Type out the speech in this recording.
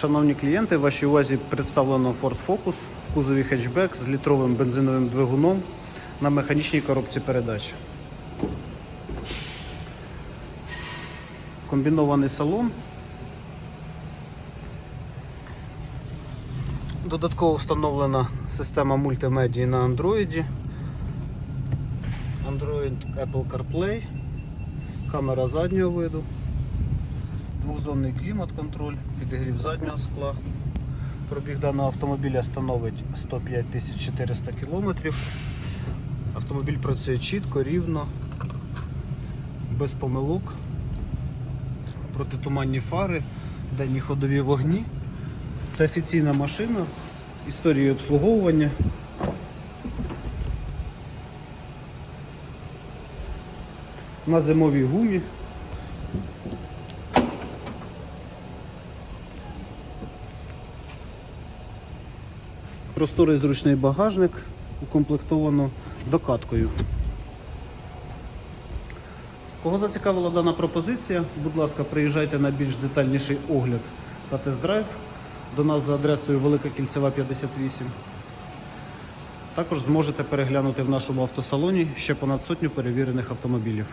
Шановні клієнти, вашій увазі представлено Ford Focus в кузові хетчбек з літровим бензиновим двигуном на механічній коробці передач. Комбінований салон. Додатково встановлена система мультимедії на Android. Android Apple CarPlay, камера заднього виду, двохзонний клімат-контроль, підігрів заднього скла. Пробіг даного автомобіля становить 105 400 км. Автомобіль працює чітко, рівно, без помилок. Протитуманні фари, денні ходові вогні. Це офіційна машина з історією обслуговування. На зимовій гумі. Просторий зручний багажник укомплектовано докаткою. Кого зацікавила дана пропозиція, будь ласка, приїжджайте на більш детальніший огляд та тест-драйв до нас за адресою Велика Кільцева 58. Також зможете переглянути в нашому автосалоні ще понад сотню перевірених автомобілів.